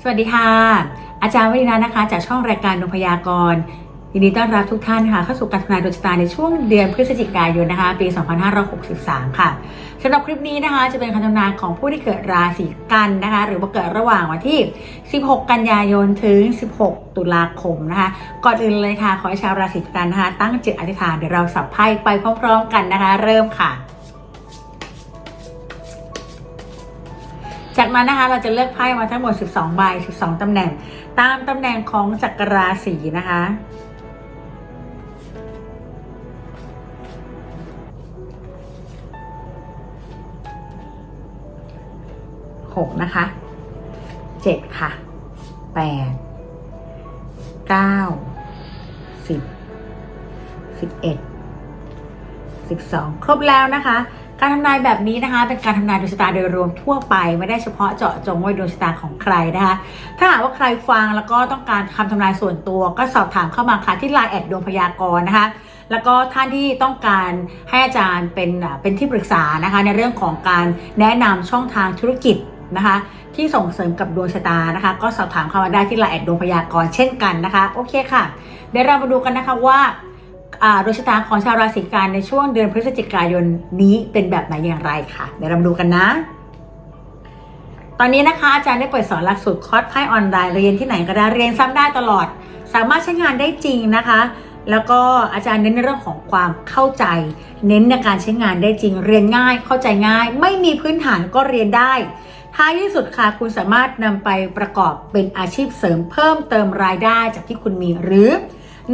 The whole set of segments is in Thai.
สวัสดีค่ะ อาจารย์วรินานะคะ จากช่องรายการดวงพยากรยินดีต้อนรับทุกท่านค่ะเข้าสู่การทำนายดวงชะตาในช่วงเดือนพฤศจิกายนนะคะปี 2563 ค่ะสำหรับคลิปนี้นะคะ จะเป็นคำทำนายของผู้ที่เกิดราศีกันนะคะ หรือว่าเกิดระหว่างวันที่ 16 กันยายนถึง 16 ตุลาคมนะคะ ก่อนอื่นเลยค่ะ ขอให้ชาวราศีกันนะคะ ตั้งจิตอธิษฐานเดี๋ยวเราสับไพ่ไปพร้อม ๆ กันนะคะ เริ่มค่ะ จากนั้นนะคะเราจะเลือกไพ่มาทั้งหมด 12 ใบ 12 ตำแหน่ง ตามตำแหน่งของจักรราศีนะคะ หกนะคะ เจ็ดค่ะ แปด เก้า สิบ สิบเอ็ด สิบสอง ครบแล้วนะคะ การทำนายแบบนี้นะคะ เป็นการทำนายดวงชะตาโดยรวมทั่วไปไม่ได้เฉพาะเจาะจงว่าดวงชะตาของใครนะคะ ถ้าหากว่าใครฟังแล้วก็ต้องการคำทำนายส่วนตัว ก็สอบถามเข้ามาค่ะที่ไลน์แอดดวงพยากรณ์นะคะแล้วก็ท่านที่ต้องการให้อาจารย์เป็นเป็นที่ปรึกษานะคะ ในเรื่องของการแนะนำช่องทางธุรกิจนะคะ ที่ส่งเสริมกับดวงชะตานะคะ ก็สอบถามเข้ามาได้ที่ไลน์แอดดวงพยากรณ์เช่นกันนะคะโอเคค่ะเดี๋ยวเรามาดูกันนะคะว่า ดวงชะตาของชาวราศีกันในช่วงเดือนพฤศจิกายนนี้เป็นแบบไหนอย่างไรค่ะ เดี๋ยวเราดูกันนะ ตอนนี้นะคะอาจารย์ได้เปิดสอนหลักสูตรคอร์สไพ่ออนไลน์เรียนที่ไหนก็ได้เรียนซ้ำได้ตลอด สามารถใช้งานได้จริงนะคะ แล้วก็อาจารย์เน้นในเรื่องของความเข้าใจ เน้นในการใช้งานได้จริง เรียนง่าย เข้าใจง่าย ไม่มีพื้นฐานก็เรียนได้ท้ายที่สุดค่ะคุณสามารถนำไปประกอบเป็นอาชีพเสริมเพิ่มเติมรายได้จากที่คุณมีหรือ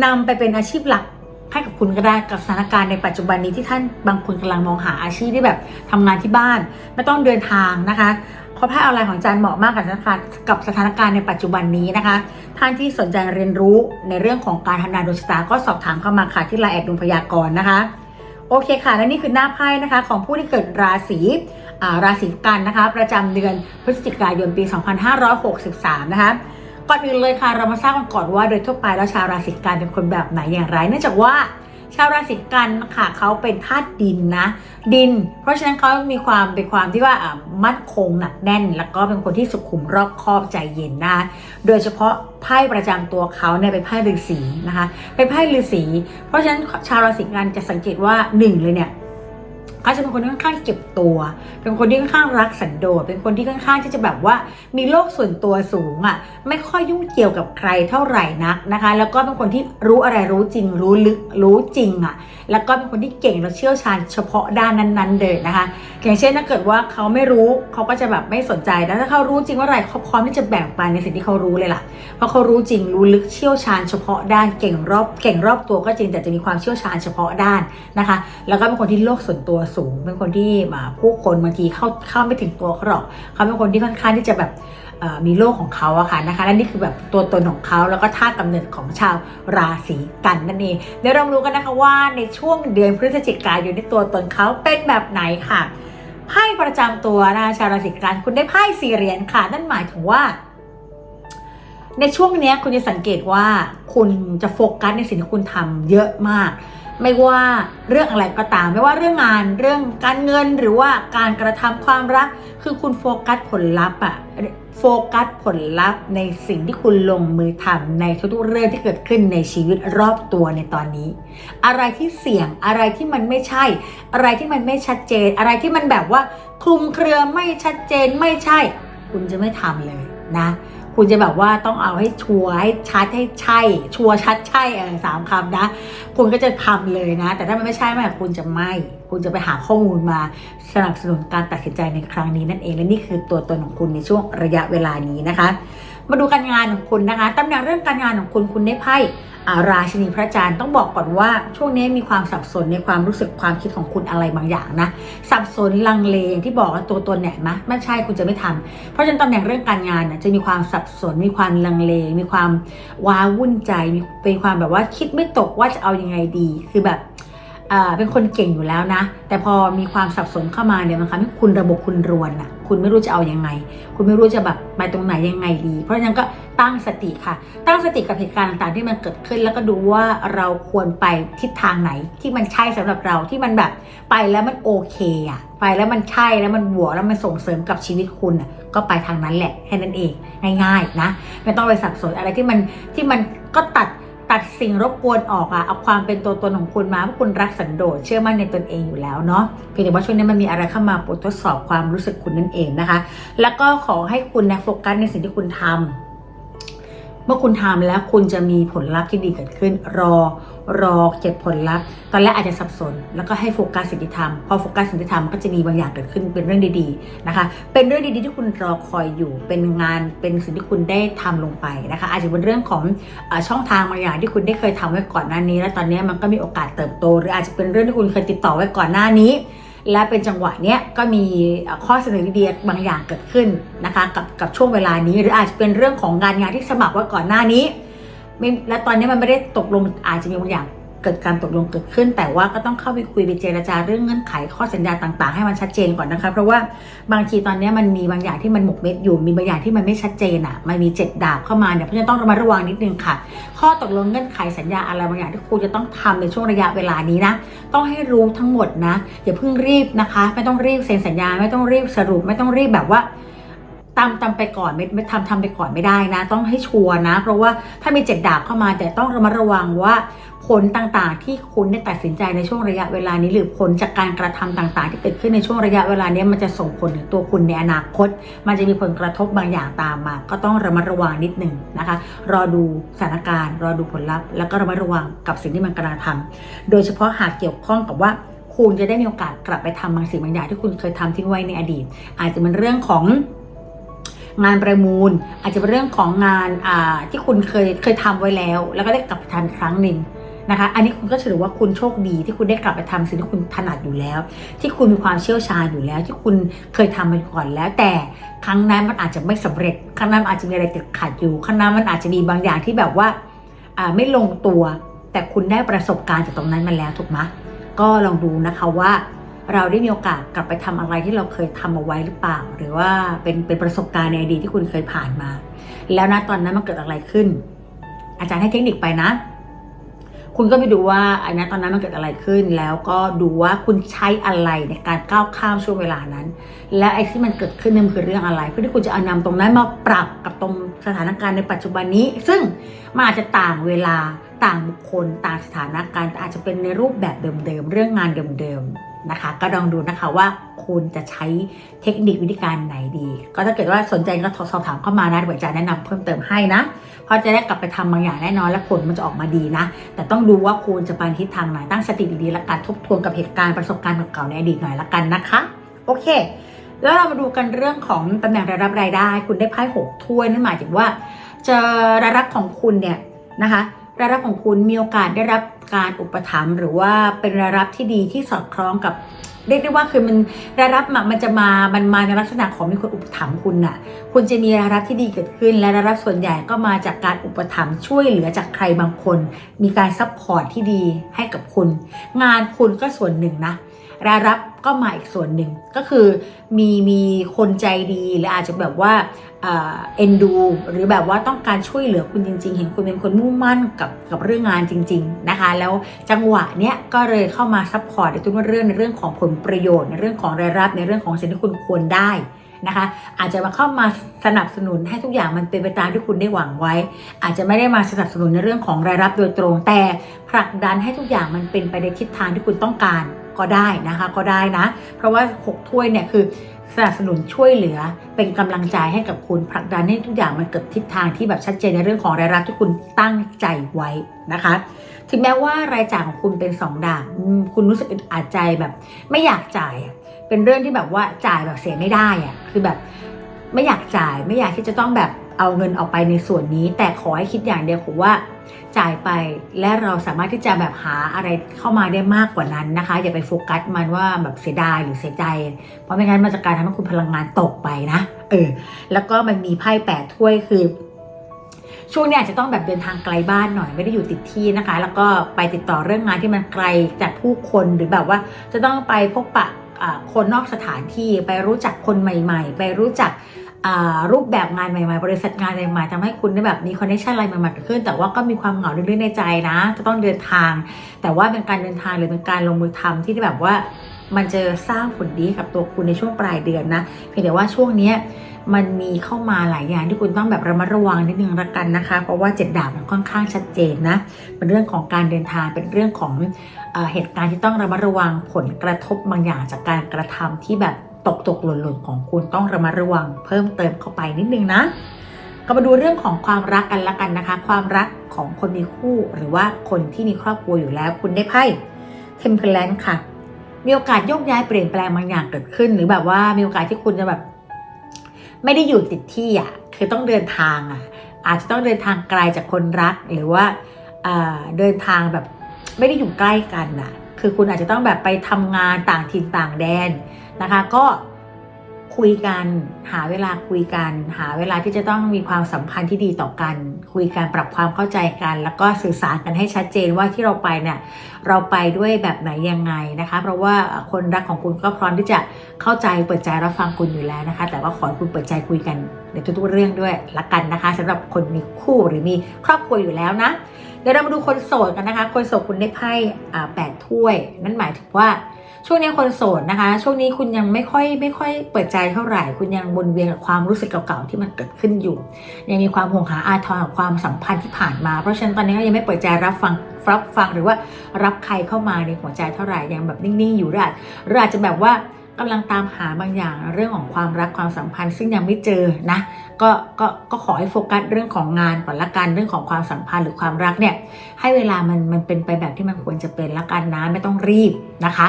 นำไปเป็นอาชีพหลัก ให้กับคุณก็ได้กับสถานการณ์ในปัจจุบันนี้ที่ท่านบางคนกำลังมองหาอาชีพที่แบบทำงานที่บ้าน ไม่ต้องเดินทางนะคะเพราะไพ่ออนไลน์ของอาจารย์เหมาะมากกับสถานการณ์กับสถานการณ์ในปัจจุบันนี้นะคะ ท่านที่สนใจเรียนรู้ในเรื่องของการทำนายดวงชะตาก็สอบถามเข้ามาค่ะที่ไลน์แอดดวงพยากรณ์นะคะ โอเคค่ะ และนี่คือหน้าไพ่นะคะ ของผู้ที่เกิดราศีอ่าราศีกันนะคะ ประจำเดือนพฤศจิกายนปี 2563 นะคะ ก่อนอื่นเลยค่ะเรามาทราบกันก่อนว่าโดยทั่วไปแล้วชาวราศีกันเป็นคนแบบไหนอย่างไร เนื่องจากว่าชาวราศีกันค่ะเขาเป็นธาตุดินนะ ดิน เพราะฉะนั้นเขามีความเป็นความที่ว่ามั่นคงหนักแน่น แล้วก็เป็นคนที่สุขุมรอบคอบใจเย็นนะคะโดยเฉพาะไพ่ประจำตัวเขาเนี่ยเป็นไพ่ฤาษีนะคะเป็นไพ่ฤาษีเพราะฉะนั้นชาวราศีกันจะสังเกตว่าหนึ่งเลยเนี่ย เขาจะเป็นคนที่ค่อนข้างเก็บตัว เป็นคนที่ค่อนข้างรักสันโดษ เป็นคนที่ค่อนข้างที่จะแบบว่ามีโลกส่วนตัวสูงอะ ไม่ค่อยยุ่งเกี่ยวกับใครเท่าไหร่นักนะคะ แล้วก็เป็นคนที่รู้อะไรรู้จริง รู้ลึกรู้จริงอะ แล้วก็เป็นคนที่เก่งและเชี่ยวชาญเฉพาะด้านนั้นๆเลยนะคะอย่างเช่นถ้าเกิดว่าเขาไม่รู้เขาก็จะแบบไม่สนใจแล้วถ้าเขารู้จริงว่าอะไรเขาพร้อมที่จะแบ่งปันในสิ่งที่เขารู้เลยล่ะ เพราะเขารู้จริงรู้ลึกเชี่ยวชาญเฉพาะด้านเก่งรอบเก่งรอบตัวก็จริงแต่จะมีความเชี่ยวชาญเฉพาะด้านนะคะ แล้วก็เป็นคนที่โลกส่วนตัวสูง เป็นคนที่มาผู้คนบางทีเข้าเข้าไม่ถึงตัวเขาหรอกเขาเป็นคนที่ค่อนข้างที่จะแบบมีโลกของเขาอะค่ะนะคะและนี่คือแบบตัวตนของเขาแล้วก็ท่ากำเนิดของชาวราศีกันนั่นเองเดี๋ยวเรารู้กันนะคะว่าในช่วงเดือนพฤศจิกายนในตัวตนเขาเป็นแบบไหนค่ะไพ่ประจำตัวนะชาวราศีกันคุณได้ไพ่สี่เหรียญค่ะ นั่นหมายถึงว่า ในช่วงนี้คุณจะสังเกตว่าคุณจะโฟกัสในสิ่งที่คุณทำเยอะมาก ไม่ว่าเรื่องอะไรก็ตาม ไม่ว่าเรื่องงานเรื่องการเงินหรือว่าการกระทำความรัก คือคุณโฟกัสผลลัพธ์อะโฟกัสผลลัพธ์ในสิ่งที่คุณลงมือทำในทุกๆเรื่องที่เกิดขึ้นในชีวิตรอบตัวในตอนนี้ อะไรที่เสี่ยงอะไรที่มันไม่ใช่ อะไรที่มันไม่ชัดเจน อะไรที่มันแบบว่าคลุมเครือไม่ชัดเจนไม่ใช่ คุณจะไม่ทำเลยนะ คุณจะแบบว่าต้องเอาให้ชัวร์ให้ชัดให้ใช่ ชัวร์ชัดใช่เออสามคำนะ คุณก็จะทำเลยนะ แต่ถ้ามันไม่ใช่ไม่คุณจะไม่ คุณจะไปหาข้อมูลมาสนับสนุนการตัดสินใจในครั้งนี้นั่นเองและนี่คือตัวตนของคุณในช่วงระยะเวลานี้นะคะ มาดูการงานของคุณนะคะตำแหน่งเรื่องการงานของคุณคุณได้ไพ่ ราชินีพระจันทร์ต้องบอกก่อนว่าช่วงนี้มีความสับสนในความรู้สึกความคิดของคุณอะไรบางอย่างนะ สับสนลังเลอย่างที่บอกว่าตัวตนเนี่ยมะไม่ใช่คุณจะไม่ทำเพราะฉะนั้นตำแหน่งเรื่องการงานนี่ยจะมีความสับสนมีความลังเล มีความว้าวุ่นใจมีเป็นความแบบว่าคิดไม่ตกว่าจะเอายังไงดีคือแบบเป็นคนเก่งอยู่แล้วนะ แต่พอมีความสับสนเข้ามาเนี่ยมันทำให้คุณระบบคุณรวนอะ คุณไม่รู้จะเอายังไง คุณไม่รู้จะแบบไปตรงไหนยังไงดี เพราะฉะนั้นก็ตั้งสติค่ะ ตั้งสติกับเหตุการณ์ต่างๆ ที่มันเกิดขึ้น แล้วก็ดูว่าเราควรไปทิศทางไหนที่มันใช่สำหรับเราที่มันแบบไปแล้วมันโอเคอะไปแล้วมันใช่แล้วมันบวกแล้วมันส่งเสริมกับชีวิตคุณน่ะก็ไปทางนั้นแหละแค่นั้นเองง่าย ๆ นะ ไม่ต้องไปสับสนอะไรที่มันที่มันก็ตัด ตัดสิ่งรบกวนออกอะเอาความเป็นตัวตนของคุณมาเพราะคุณรักสันโดษเชื่อมั่นในตนเองอยู่แล้วเนาะเพียงแต่ว่าช่วงนี้มันมีอะไรเข้ามาปลดทดสอบความรู้สึกคุณนั่นเองนะคะ แล้วก็ขอให้คุณนะโฟกัสในสิ่งที่คุณทำเมื่อคุณทำแล้วคุณจะมีผลลัพธ์ที่ดีเกิดขึ้น รอรอเก็บผลลัพธ์ ตอนแรกอาจจะสับสน แล้วก็ให้โฟกัสสิ่งที่ทำพอโฟกัสสิ่งที่ทำก็จะมีบางอย่างเกิดขึ้นเป็นเรื่องดีๆนะคะ เป็นเรื่องดีๆที่คุณรอคอยอยู่เป็นงานเป็นสิ่งที่คุณได้ทำลงไปนะคะ อาจจะเป็นเรื่องของอช่องทางบางอย่างที่คุณได้เคยทำไว้ก่อนหน้านี้ แล้วตอนนี้มันก็มีโอกาสเติบโต หรืออาจจะเป็นเรื่องที่คุณเคยติดต่อไว้ก่อนหน้านี้ และเป็นจังหวะเนี้ยก็มีข้อเสนอดีๆบางอย่างเกิดขึ้นนะคะกับกับช่วงเวลานี้ หรืออาจจะเป็นเรื่องของงานงานที่สมัครว่าก่อนหน้านี้และตอนนี้มันไม่ได้ตกลงอาจจะมีบางอย่าง เกิดการตกลงเกิดขึ้น แต่ว่าก็ต้องเข้าไปคุยไปเจรจาเรื่องเงื่อนไขข้อสัญญาต่างๆ ให้มันชัดเจนก่อนนะคะ เพราะว่าบางทีตอนนี้มันมีบางอย่างที่มันหมกเม็ดอยู่มีบางอย่างที่มันไม่ชัดเจนอะมันมีเจ็ดดาบเข้ามาเนี่ยเพราะฉะนั้นต้องระมัดระวังนิดนึงค่ะ ข้อตกลงเงื่อนไขสัญญาอะไรบางอย่างที่คุณจะต้องทำในช่วงระยะเวลานี้นะต้องให้รู้ทั้งหมดนะอย่าเพิ่งรีบนะคะ ไม่ต้องรีบเซ็นสัญญา ไม่ต้องรีบสรุปไม่ต้องรีบแบบว่า ตามตามไปก่อนไม่ทำทำไปก่อนไม่ได้นะ ต้องให้ชัวร์นะ เพราะว่าถ้ามีเจ็ดดาบเข้ามาแต่ต้องระมัดระวังว่าผลต่างๆ ที่คุณได้ตัดสินใจในช่วงระยะเวลานี้หรือผลจากการกระทำต่างๆ ที่เกิดขึ้นในช่วงระยะเวลานี้มันจะส่งผลถึงตัวคุณในอนาคต มันจะมีผลกระทบบางอย่างตามมา ก็ต้องระมัดระวังนิดหนึ่งนะคะ รอดูสถานการณ์ รอดูผลลัพธ์ แล้วก็ระมัดระวังกับสิ่งที่มันกำลังทำโดยเฉพาะหากเกี่ยวข้องกับว่าคุณจะได้มีโอกาสกลับไปทำบางสิ่งบางอย่างที่คุณเคยทำทิ้งไว้ในอดีต อาจจะเป็นเรื่องของ งานประมูล อาจจะเป็นเรื่องของงานที่คุณเคยเคยทำไว้แล้ว แล้วก็ได้กลับไปทำครั้งหนึ่งนะคะ อันนี้คุณก็ถือว่าคุณโชคดีที่คุณได้กลับไปทำสิ่งที่คุณถนัดอยู่แล้ว ที่คุณมีความเชี่ยวชาญอยู่แล้ว ที่คุณเคยทำมาก่อนแล้ว แต่ครั้งนั้นมันอาจจะไม่สำเร็จ ครั้งนั้นมันอาจจะมีอะไรติดขัดอยู่ ครั้งนั้นมันอาจจะมีบางอย่างที่แบบว่าอ่าไม่ลงตัว แต่คุณได้ประสบการณ์จากตรงนั้นมาแล้วถูกไหมก็ลองดูนะคะว่า เราได้มีโอกาสกลับไปทำอะไรที่เราเคยทำเอาไว้หรือเปล่า หรือว่าเป็นเป็นประสบการณ์ในอดีตที่คุณเคยผ่านมา แล้วนะตอนนั้นมันเกิดอะไรขึ้น อาจารย์ให้เทคนิคไปนะ คุณก็ไปดูว่าไอ้นตอนนั้นมันเกิดอะไรขึ้น แล้วก็ดูว่าคุณใช้อะไรในการก้าวข้ามช่วงเวลานั้น และไอ้ที่มันเกิดขึ้นเนี่นคือเรื่องอะไร เพื่อที่คุณจะเอานำตรงนั้นมาปรับกับตรงสถานการณ์ในปัจจุบันนี้ ซึ่งมันอาจจะต่างเวลาต่างบุคคล ต่างสถานการณ์แต่อาจจะเป็นในรูปแบบเดิมๆเรื่องงานเดิมๆ นะคะ ก็ลองดูนะคะว่าคุณจะใช้เทคนิควิธีการไหนดี ก็ถ้าเกิดว่าสนใจก็สอบถามเข้ามานะเดี๋ยวจะแนะนำเพิ่มเติมให้นะ เพราะจะได้กลับไปทำบางอย่างแน่นอนและผลมันจะออกมาดีนะ แต่ต้องดูว่าคุณจะไปทิศทางไหนตั้งสติดีๆและการทบทวนกับเหตุการณ์ประสบการณ์เก่าๆในอดีตหน่อยละกันนะคะ โอเค แล้วเรามาดูกันเรื่องของตำแหน่งรายรับรายได้ คุณได้ไพ่หกถ้วยนั่นหมายถึงว่าเจะรายรับของคุณเนี่ยนะคะ รายรับของคุณมีโอกาสได้รับการอุปถัมภ์หรือว่าเป็นรายรับที่ดีที่สอดคล้องกับเรียกได้ว่าคือมันรายรับมันจะมา มันมาในลักษณะของมีคนอุปถัมภ์คุณน่ะ คุณจะมีรายรับที่ดีเกิดขึ้น และรายรับส่วนใหญ่ก็มาจากการอุปถัมภ์ช่วยเหลือจากใครบางคน มีการซัพพอร์ตที่ดีให้กับคุณ งานคุณก็ส่วนหนึ่งนะ รายรับก็มาอีกส่วนหนึ่งก็คือมีมีคนใจดีหรืออาจจะแบบว่าเอ่อเอ็นดู หรือแบบว่าต้องการช่วยเหลือคุณจริง ๆ เห็นคุณเป็นคนมุ่งมั่นกับกับเรื่องงานจริง ๆนะคะ แล้วจังหวะเนี้ยก็เลยเข้ามาซัพพอร์ตในทุกเรื่องในเรื่องของผลประโยชน์ในเรื่องของรายรับในเรื่องของสิ่งที่คุณควรได้นะคะอาจจะมาเข้ามาสนับสนุนให้ทุกอย่างมันเป็นไปตามที่คุณได้หวังไว้ อาจจะไม่ได้มาสนับสนุนในเรื่องของรายรับโดยตรงแต่ผลักดันให้ทุกอย่างมันเป็นไปในทิศทางที่คุณต้องการ ก็ได้นะคะก็ได้นะ เพราะว่าหกถ้วยเนี่ยคือสนับสนุนช่วยเหลือเป็นกำลังใจให้กับคุณผลักดันให้ทุกอย่างมันเกิดทิศทางที่แบบชัดเจนในเรื่องของรายรับที่คุณตั้งใจไว้นะคะ ถึงแม้ว่ารายจ่ายของคุณเป็นสองด่านอืมคุณรู้สึกอึดอัดใจแบบไม่อยากจ่าย เป็นเรื่องที่แบบว่าจ่ายแบบเสียไม่ได้อะคือแบบไม่อยากจ่ายไม่อยากที่จะต้องแบบ เอาเงินออกไปในส่วนนี้ แต่ขอให้คิดอย่างเดียวคือว่าจ่ายไปและเราสามารถที่จะแบบหาอะไรเข้ามาได้มากกว่านั้นนะคะ อย่าไปโฟกัสมันว่าแบบเสียดายหรือเสียใจ เพราะไม่งั้นมันจะกลายทำให้คุณพลังงานตกไปนะเออแล้วก็มันมีไพ่แปดถ้วยคือ ช่วงนี้อาจจะต้องแบบเดินทางไกลบ้านหน่อยไม่ได้อยู่ติดที่นะคะ แล้วก็ไปติดต่อเรื่องงานที่มันไกลจากผู้คนหรือแบบว่า จะต้องไปพบปะคนนอกสถานที่ไปรู้จักคนใหม่ ๆ ไปรู้จัก รูปแบบงานใหม่ๆ บริษัทงานใหม่ๆทำให้คุณได้แบบมีคอนเนคชันอะไรใหม่ๆเกิดขึ้น แต่ว่าก็มีความเหงาลึกๆในใจนะ จะต้องเดินทาง แต่ว่าเป็นการเดินทางหรือเป็นการลงมือทำที่แบบว่ามันจะสร้างผลดีกับตัวคุณในช่วงปลายเดือนนะเพียงแต่ว่าช่วงเนี้มันมีเข้ามาหลายอย่างที่คุณต้องแบบระมัดระวังนิดนึงละกันนะคะ เพราะว่าเจ็ดดาบมันค่อนข้างชัดเจนนะเป็นเรื่องของการเดินทางเป็นเรื่องของเอเหตุการณ์ที่ต้องระมัดระวังผลกระทบบางอย่างจากการกระทำที่แบบ ตกตกหล่นหล่นๆของคุณต้องระมัดระวังเพิ่มเติมเข้าไปนิดนึงนะก็มาดูเรื่องของความรักกันละกันนะคะ ความรักของคนมีคู่หรือว่าคนที่มีครอบครัวอยู่แล้ว คุณได้ไพ่ Temperance ค่ะ มีโอกาสโยกย้ายเปลี่ยนแปลงบางอย่างเกิดขึ้น หรือแบบว่ามีโอกาสที่คุณจะแบบ ไม่ได้อยู่ติดที่อะคือต้องเดินทางอะ อาจจะต้องเดินทางไกลจากคนรักหรือว่าเดินทางแบบไม่ได้อยู่ใกล้กันอะ คือคุณอาจจะต้องแบบไปทำงานต่างถิ่นต่างแดน นะคะ ก็คุยกันหาเวลาคุยกัน หาเวลาที่จะต้องมีความสัมพันธ์ที่ดีต่อกัน คุยกันปรับความเข้าใจกัน แล้วก็สื่อสารกันให้ชัดเจนว่าที่เราไปเนี่ยเราไปด้วยแบบไหนยังไงนะคะ เพราะว่าคนรักของคุณก็พร้อมที่จะเข้าใจเปิดใจรับฟังคุณอยู่แล้วนะคะ แต่ว่าขอให้คุณเปิดใจคุยกันในทุกๆเรื่องด้วยละกันนะคะสำหรับคนมีคู่หรือมีครอบครัวอยู่แล้วนะเดี๋ยวเรามาดูคนโสดกันนะคะ คนโสดคุณได้ไพ่อ่าแปดถ้วย นั่นหมายถึงว่า ช่วงนี้คนโสดนะคะ ช่วงนี้คุณยังไม่ค่อยไม่ค่อยเปิดใจเท่าไหร่ คุณยังวนเวียนกับความรู้สึกเก่าๆที่มันเกิดขึ้นอยู่ ยังมีความห่วงหาอาทรกับความสัมพันธ์ที่ผ่านมา เพราะฉะนั้นตอนนี้ก็ยังไม่เปิดใจรับฟังรับฟังหรือว่ารับใครเข้ามาในหัวใจเท่าไหร่ยังแบบนิ่งๆอยู่หรืออาจหรืออาจจะแบบว่า กำลังตามหาบางอย่างเรื่องของความรักความสัมพันธ์ ซึ่งยังไม่เจอนะก็ก็ก็ขอให้โฟกัสเรื่องของงานก่อนละกันเรื่องของความสัมพันธ์หรือความรักเนี่ยให้เวลามันมันเป็นไปแบบที่มันควรจะเป็นละกันนะไม่ต้องรีบนะคะ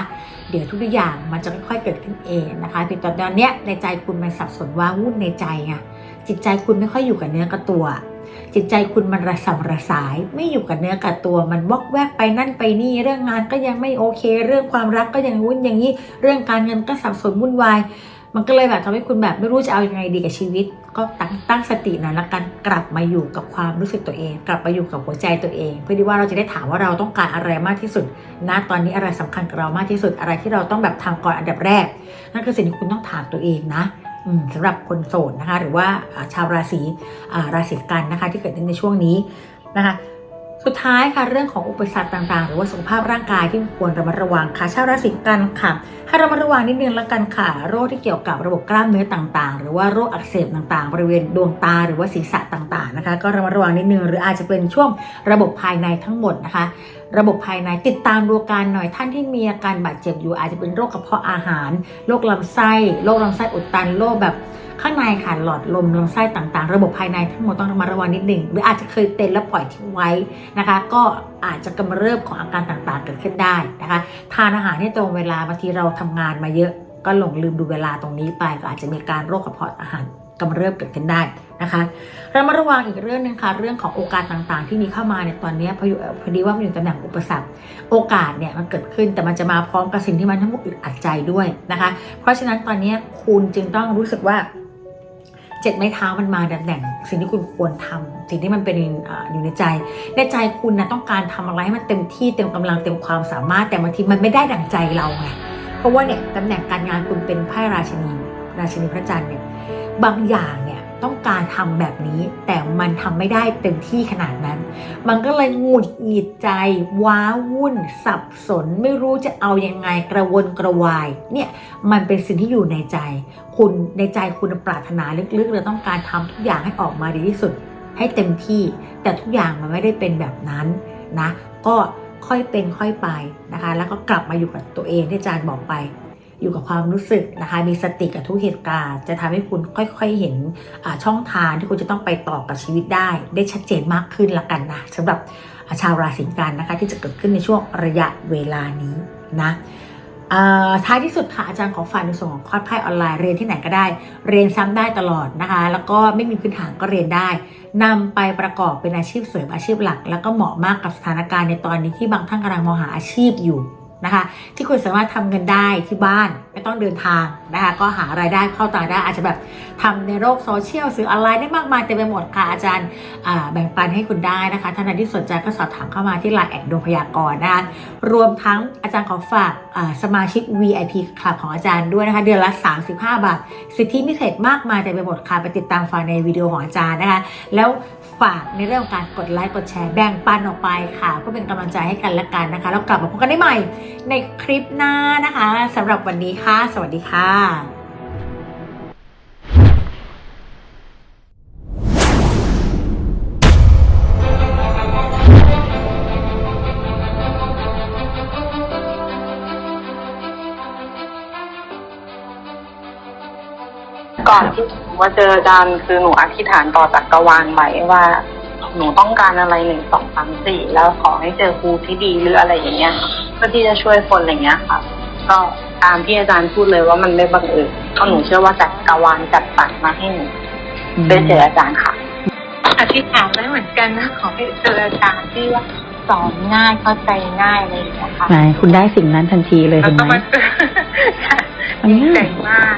เดี๋ยวทุกอย่างมันจะค่อยๆเกิดขึ้นเองนะคะเพียงแต่ตอนนี้ในใจคุณมันสับสนว้าวุ่นในใจไงจิตใจคุณไม่ค่อยอยู่กับเนื้อกับตัว จิตใจคุณมันระสำระสาย ไม่อยู่กับเนื้อกับตัว มันวอกแวกไปนั่นไปนี่ เรื่องงานก็ยังไม่โอเค เรื่องความรักก็ยังวุ่นอย่างนี้ เรื่องการเงินก็สับสนวุ่นวาย มันก็เลยแบบทำให้คุณแบบไม่รู้จะเอายังไงดีกับชีวิต ก็ตั้งตั้งสติหน่อยละกันกลับมาอยู่กับความรู้สึกตัวเอง กลับมาอยู่กับหัวใจตัวเอง เพื่อที่ว่าเราจะได้ถามว่าเราต้องการอะไรมากที่สุดนะตอนนี้อะไรสำคัญกับเรามากที่สุดอะไรที่เราต้องแบบทำก่อนอันดับแรก นั่นคือสิ่งที่คุณต้องถามตัวเองนะ สำหรับคนโสดนะคะ หรือว่าชาวราศีราศีกันนะคะ ที่เกิดขึ้นในช่วงนี้นะคะ สุดท้ายค่ะเรื่องของอุปสรรคต่างๆ หรือว่าสุขภาพร่างกายที่ควรระมัดระวังค่ะ ชาวราศีกันค่ะให้ระมัดระวังนิดนึงแล้วกันค่ะ โรคที่เกี่ยวกับระบบกล้ามเนื้อต่างๆ หรือว่าโรคอักเสบต่างๆ บริเวณดวงตาหรือว่าศีรษะต่างๆนะคะ ก็ระมัดระวังนิดนึงหรืออาจจะเป็นช่วงระบบภายในทั้งหมดนะคะ ระบบภายในติดตามดูการหน่อยท่านที่มีอาการบาดเจ็บอยู่อาจจะเป็นโรคกระเพาะอาหาร โรคลำไส้โรคลำไส้อุดตันโรคแบบข้างในค่ะหลอดลมลำไส้ต่างๆ ระบบภายในทั้งหมดต้องระมัดระวังนิดหนึ่งหรืออาจจะเคยเป็นแล้วปล่อยทิ้งไว้นะคะ ก็อาจจะกำเริบของอาการต่างๆ เกิดขึ้นได้นะคะ ทานอาหารให้ตรงเวลาบางทีเราทำงานมาเยอะ ก็หลงลืมดูเวลาตรงนี้ไปก็อาจจะมีการโรคกระเพาะอาหาร กำเริบเกิดขึ้นได้นะคะเรามาระวังอีกเรื่องหนึงค่ะ เรื่องของโอกาสต่างๆ ที่มีเข้ามาในตอนนี้พออยู่พอดีว่ามันอยู่ตำแหน่งอุปสรรค โอกาสเนี่ยมันเกิดขึ้นแต่มันจะมาพร้อมกับสิ่งที่มันทั้งหมดอึดอัดใจด้วยนะคะ เพราะฉะนั้นตอนนี้คุณจึงต้องรู้สึกว่าเจ็ดไม้เท้ามันมาตำแหน่ง สิ่งที่คุณควรทำสิ่งที่มันเป็นอยู่ในใจ ในใจคุณนะต้องการทำอะไรให้มันเต็มที่เต็มกำลังเต็มความสามารถ แต่บางทีมันไม่ได้ดั่งใจเราไงเพราะว่าเนี่ยตำแหน่งการงานคุณเป็นไพ่ราชินีราชินีพระจันทร์เนี่ย บางอย่างเนี่ยต้องการทำแบบนี้แต่มันทำไม่ได้เต็มที่ขนาดนั้น มันก็เลยหงุดหงิดใจ ว้าวุ่น สับสน ไม่รู้จะเอายังไงกระวนกระวาย เนี่ยมันเป็นสิ่งที่อยู่ในใจ คุณในใจคุณปรารถนาลึกๆเลยต้องการทำทุกอย่างให้ออกมาดีที่สุด ให้เต็มที่ แต่ทุกอย่างมันไม่ได้เป็นแบบนั้นนะ ก็ค่อยเป็นค่อยไปนะคะ แล้วก็กลับมาอยู่กับตัวเองที่อาจารย์บอกไป อยู่กับความรู้สึกนะคะ มีสติกับทุกเหตุการณ์ จะทำให้คุณค่อยๆเห็นช่องทางที่คุณจะต้องไปต่อกับชีวิตได้ ได้ชัดเจนมากขึ้นละกันนะสำหรับชาวราศีกันนะคะ ที่จะเกิดขึ้นในช่วงระยะเวลานี้นะท้ายที่สุดค่ะอาจารย์ขอฝากในส่วนของคอร์สไพ่ออนไลน์เรียนที่ไหนก็ได้ เรียนซ้ำได้ตลอดนะคะ แล้วก็ไม่มีพื้นฐานก็เรียนได้นำไปประกอบเป็นอาชีพเสริมอาชีพหลัก แล้วก็เหมาะมากกับสถานการณ์ในตอนนี้ที่บางท่านกำลังมองหาอาชีพอยู่ นะคะ ที่คุณสามารถทำเงินได้ที่บ้านไม่ต้องเดินทางนะคะก็หารายได้เข้าตาได้อาจจะแบบทำในโลกโซเชียลสื่อออนไลน์ได้มากมายเต็มไปหมดค่ะอาจารย์แบ่งปันให้คุณได้นะคะท่านใดที่สนใจก็สอบถามเข้ามาที่ไลน์แอดดวงพยากรณ์นะคะรวมทั้งอาจารย์ขอฝากสมาชิก VIP คลับของอาจารย์ด้วยนะคะ เดือนละ 35 บาท สิทธิพิเศษมากมายแต่ไปหมดค่ะไปติดตามฟังในวิดีโอของอาจารย์นะคะ แล้วฝากในเรื่องของการกดไลค์กดแชร์แบ่งปันออกไปค่ะเพื่อเป็นกำลังใจให้กันและกันนะคะ แล้วกลับมาพบกันได้ใหม่ในคลิปหน้านะคะสำหรับวันนี้ค่ะ สวัสดีค่ะก่อนที่หนูมาเจออาจารย์คือหนูอธิษฐานต่อจักรวาลไว้ว่า หนูต้องการอะไรหนึ่งสองสามสี่แล้วขอให้เจอครูที่ดีหรืออะไรอย่างเงี้ยเพื่อที่จะช่วยคนอะไรเงี้ยค่ะ ก็ตามที่อาจารย์พูดเลยว่ามันไม่บังเอิญเพราะหนูเชื่อว่าจักรวาลจัดสรรมาให้หนูได้เจออาจารย์ค่ะอธิษฐานไว้เหมือนกันนะขอให้เจออาจารย์ที่ว่าสอนง่ายเข้าใจง่ายอะไรอย่างเงี้ยค่ะไหนคุณได้สิ่งนั้นทันทีเลยแล้วเห็นก็ไหมมาเจอมันดีง่าใจยมาก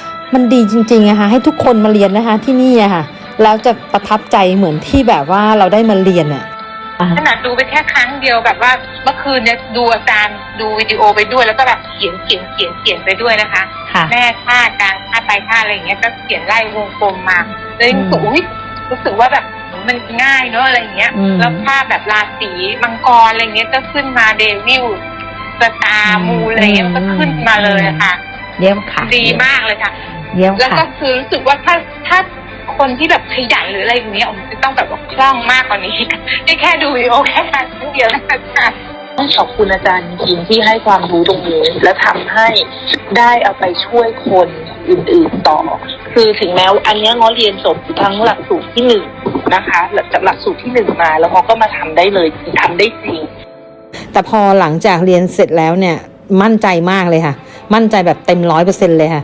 มันดีจริงๆอะค่ะให้ทุกคนมาเรียนนะคะที่นี่อะค่ะแล้วจะประทับใจเหมือนที่แบบว่าเราได้มาเรียนอะขนาดดูไปแค่ครั้งเดียวแบบว่าเมื่อคืนเนี่ยดูอาจารย์ดูวิดีโอไปด้วย แล้วก็แบบเขียนเขียนเขียนเขียนไปด้วยนะคะค่ะแม่ค่ากลางค่าไปค่าอะไรอย่างเงี้ยก็เขียนไล่วงกลมมาเลยรู้สึกอุ้ยรู้สึกว่าแบบมันง่ายเนอะอะไรอย่างเงี้ยอืมแล้วภาพแบบราศีมังกรอะไรเงี้ยก็ขึ้นมาเดวิลสตาร์มูอะไรเงี้ยมันก็ขึ้นมาเลยอะค่ะเยี่ยมค่ะ ดีมากเลยค่ะ เยี่ยมแล้วค่ะก็คือรู้สึกว่าถ้าถ้าคนที่แบบขยันหรืออะไรอย่างเงี้ยผมจะต้องแบบว่าคล่องมากกว่านี้นี่แค่ดูวิดีโอแค่ครั้งเดียวนะคะ ต้องขอบคุณอาจารย์จริงๆที่ให้ความรู้ตรงนี้ และทำให้ได้เอาไปช่วยคนอื่นๆต่อ คือถึงแม้ว่าอันเนี้ยง้อเรียนจบทั้งหลักสูตรที่หนึ่งนะคะหลังจากหลักสูตรที่หนึ่งมา แล้วเขาก็มาทำได้เลยทำได้จริง แต่พอหลังจากเรียนเสร็จแล้วเนี่ย มั่นใจมากเลยค่ะ มั่นใจแบบเต็มร้อยเปอร์เซ็นเลยค่ะ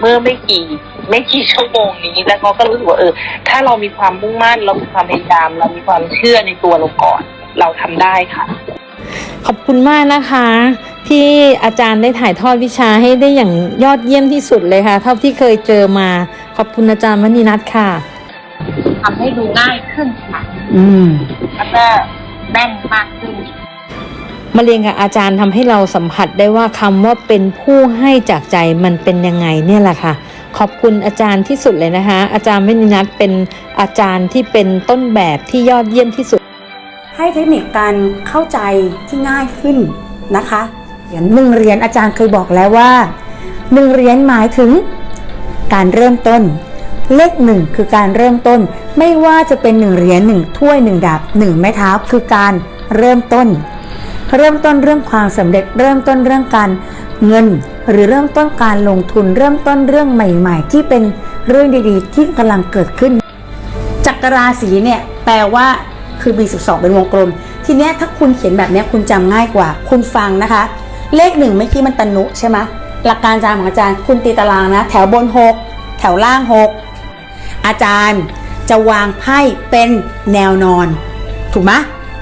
เมื่อไม่กี่ ไม่กี่ชั่วโมงนี้ แล้วเขาก็รู้สึกว่าเออ ถ้าเรามีความมุ่งมั่น เรามีความพยายามเรามีความเชื่อในตัวเราก่อน เราทำได้ค่ะ ขอบคุณมากนะคะ ที่อาจารย์ได้ถ่ายทอดวิชาให้ได้อย่างยอดเยี่ยมที่สุดเลยค่ะ เท่าที่เคยเจอมา ขอบคุณอาจารย์วณินัทค่ะทำให้ดูง่ายขึ้นค่ะ อืม แล้วก็แม่นมากขึ้น มาเรียนกับอาจารย์ทำให้เราสัมผัสได้ว่าคำว่าเป็นผู้ให้จากใจมันเป็นยังไงเนี่ยแหละค่ะ ขอบคุณอาจารย์ที่สุดเลยนะคะ อาจารย์วณินัทเป็นอาจารย์ที่เป็นต้นแบบที่ยอดเยี่ยมที่สุด ให้เทคนิคการเข้าใจที่ง่ายขึ้นนะคะเหรียญหนึ่งเหรียญอาจารย์เคยบอกแล้วว่าหนึ่งเหรียญหมายถึงการเริ่มต้น เลขหนึ่งคือการเริ่มต้น ไม่ว่าจะเป็นหนึ่งเหรียญหนึ่งถ้วยหนึ่งดาบหนึ่งไม้เท้าคือการเริ่มต้น เริ่มต้นเรื่องความสำเร็จ เริ่มต้นเรื่องการเงิน หรือเริ่มต้นการลงทุน เริ่มต้นเรื่องใหม่ ๆ ที่เป็นเรื่องดีๆ ที่กำลังเกิดขึ้น จักรราศีเนี่ยแปลว่าคือ B12 เป็นวงกลม ทีเนี้ยถ้าคุณเขียนแบบเนี้ยคุณจำง่ายกว่า คุณฟังนะคะ เลขหนึ่งเมื่อกี้มันตนุใช่ไหมหลักการจารย์ของอาจารย์คุณตีตารางนะ แถวบน 6 แถวล่าง 6 อาจารย์จะวางไพ่เป็นแนวนอน ถูกไหม